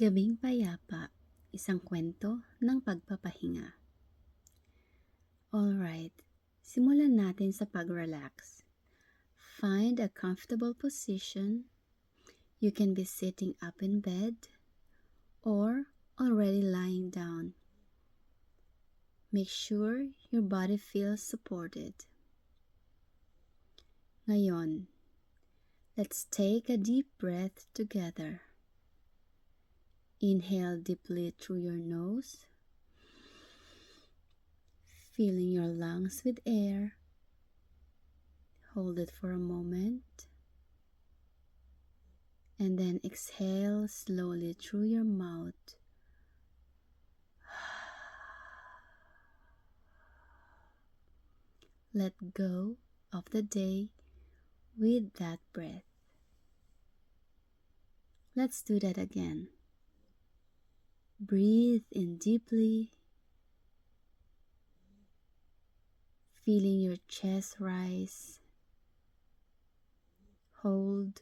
Gabing Payapa, isang kwento ng pagpapahinga. Alright, simulan natin sa pag-relax. Find a comfortable position. You can be sitting up in bed or already lying down. Make sure your body feels supported. Ngayon, let's take a deep breath together. Inhale deeply through your nose, filling your lungs with air. Hold it for a moment. And then exhale slowly through your mouth. Let go of the day with that breath. Let's do that again. Breathe in deeply, feeling your chest rise. Hold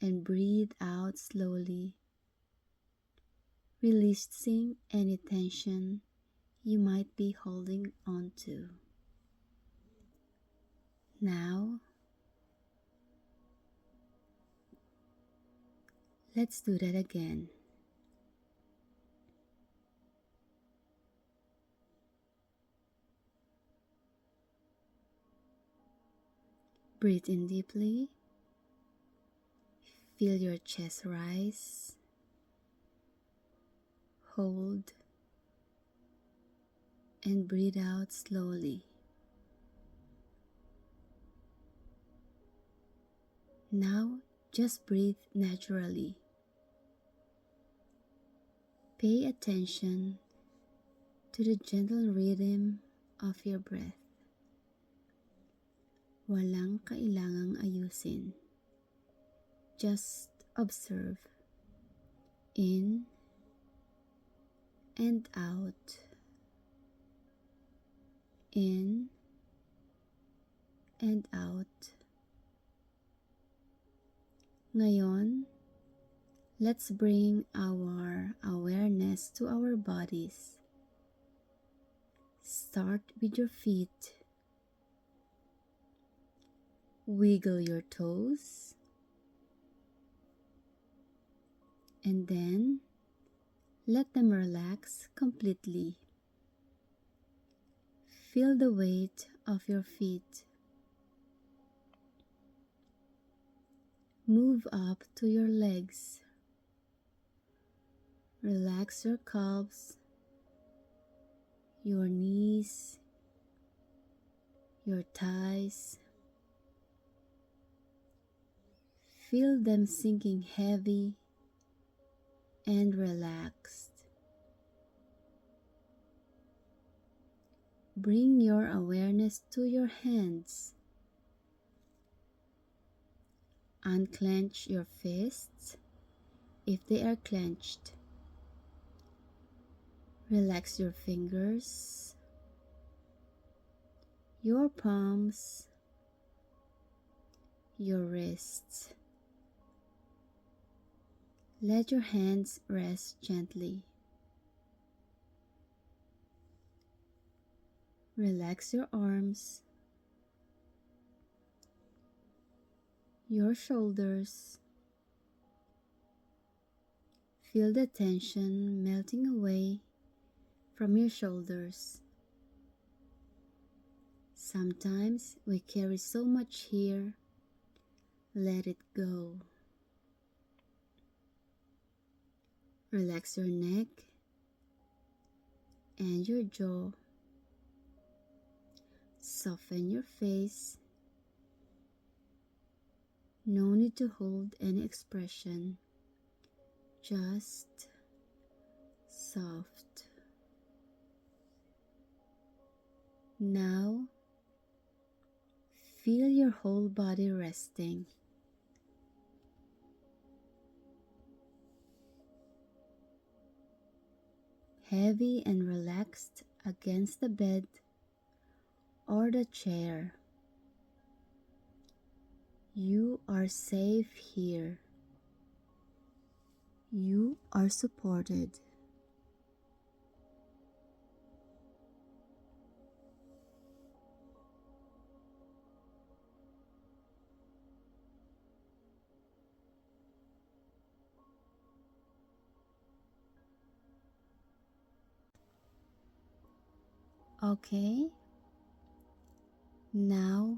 and breathe out slowly, releasing any tension you might be holding on to. Now, let's do that again. Breathe in deeply. Feel your chest rise. Hold and breathe out slowly. Now just breathe naturally. Pay attention to the gentle rhythm of your breath. Walang kailangang ayusin. Just observe. In and out. In and out. Ngayon, let's bring our awareness to our bodies. Start with your feet. Wiggle your toes. And then let them relax completely. Feel the weight of your feet. Move up to your legs. Relax your calves, your knees, your thighs, Feel them sinking heavy and relaxed. Bring your awareness to your hands. Unclench your fists if they are clenched. Relax your fingers, your palms, your wrists. Let your hands rest gently. Relax your arms, your shoulders. Feel the tension melting away from your shoulders. Sometimes we carry so much here, let it go. Relax your neck and your jaw. Soften your face. No need to hold any expression, just soft. Now, feel your whole body resting. Heavy and relaxed against the bed or the chair. You are safe here. You are supported. Okay. Now,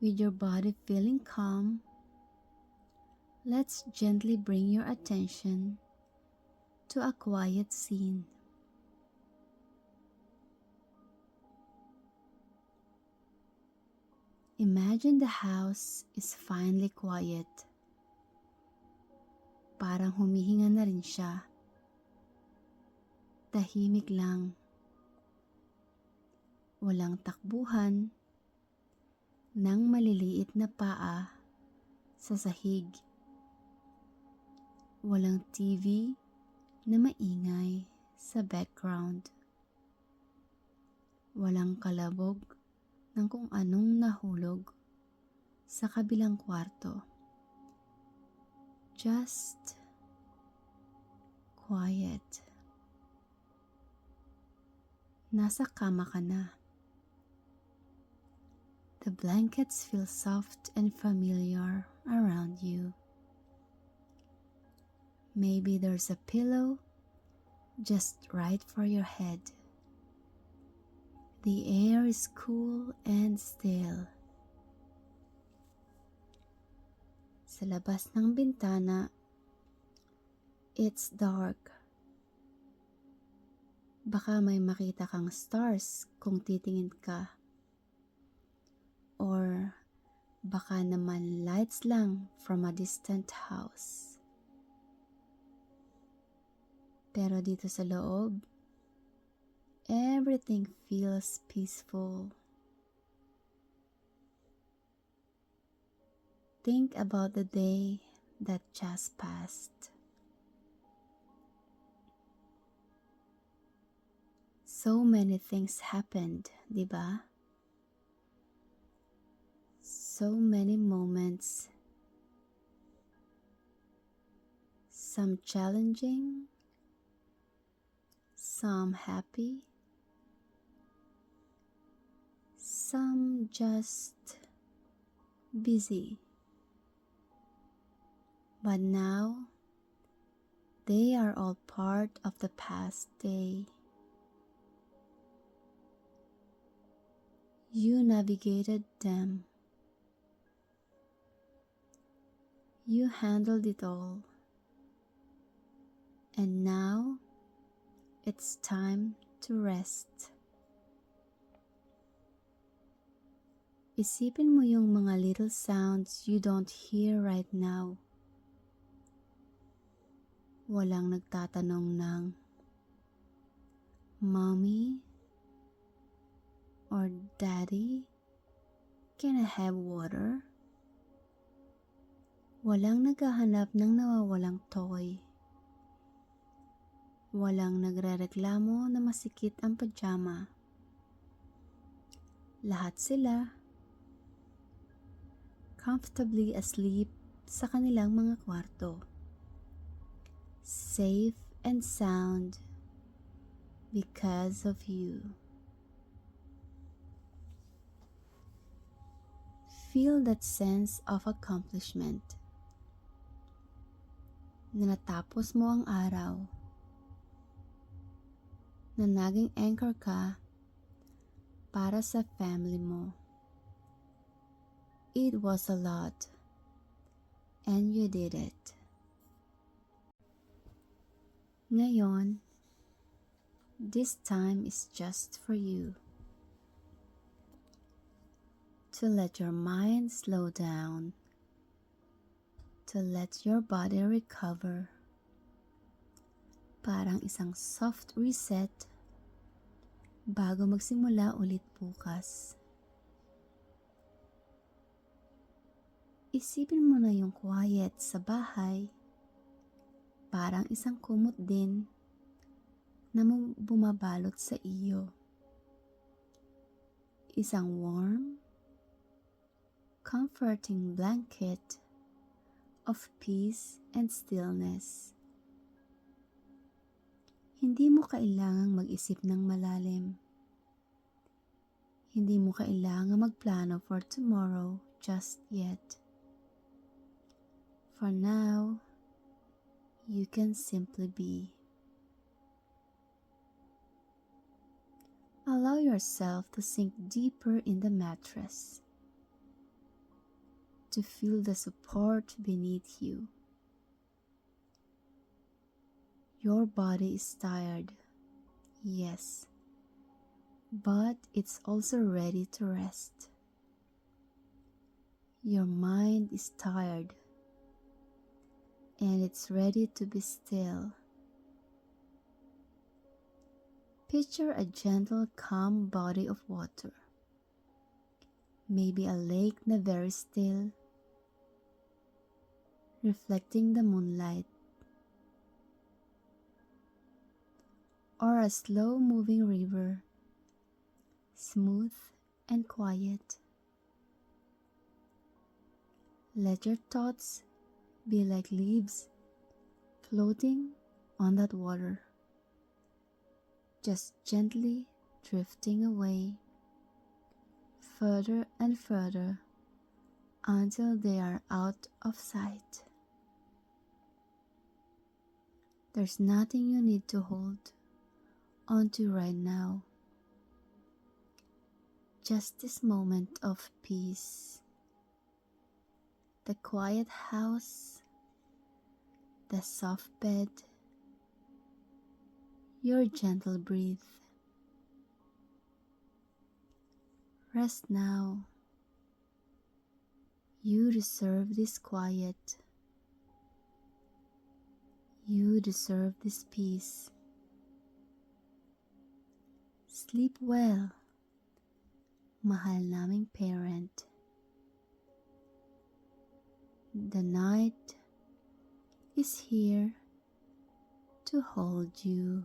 with your body feeling calm, let's gently bring your attention to a quiet scene. Imagine the house is finally quiet. Parang humihinga na rin siya. Tahimik lang. Walang takbuhan ng maliliit na paa sa sahig. Walang TV na maingay sa background. Walang kalabog ng kung anong nahulog sa kabilang kwarto. Just quiet. Nasa kama ka na. The blankets feel soft and familiar around you. Maybe there's a pillow just right for your head. The air is cool and still. Sa labas ng bintana, it's dark. Baka may makita kang stars kung titingin ka. Or baka naman lights lang from a distant house. Pero dito sa loob, everything feels peaceful. Think about the day that just passed. So many things happened, di ba? So many moments. Some challenging, some happy, some just busy. But now, they are all part of the past day. You navigated them. You handled it all. And now, it's time to rest. Isipin mo yung mga little sounds you don't hear right now. Walang nagtatanong ng Mommy or Daddy, can I have water? Walang naghahanap ng nawawalang toy. Walang nagrereklamo na masikip ang pajama. Lahat sila comfortably asleep sa kanilang mga kwarto. Safe and sound because of you. Feel that sense of accomplishment na natapos mo ang araw, na naging anchor ka para sa family mo. It was a lot, and you did it. Ngayon, this time is just for you. To let your mind slow down to let your body recover. Parang isang soft reset bago magsimula ulit bukas. Isipin mo na yung quiet sa bahay. Parang isang kumot din na bumabalot sa iyo. Isang warm, comforting blanket of peace and stillness. Hindi mo kailangang mag-isip ng malalim. Hindi mo kailangang magplano for tomorrow just yet. For now, you can simply be. Allow yourself to sink deeper in the mattress, to feel the support beneath you. Your body is tired, yes, but it's also ready to rest. Your mind is tired and it's ready to be still. Picture a gentle, calm body of water. Maybe a lake na very still, reflecting the moonlight. Or a slow moving river, smooth and quiet. Let your thoughts be like leaves floating on that water, just gently drifting away further and further until they are out of sight. There's nothing you need to hold onto right now. Just this moment of peace the quiet house, the soft bed, your gentle breath. Rest now. You deserve this quiet. You deserve this peace. Sleep well, mahal naming parent. The night is here to hold you.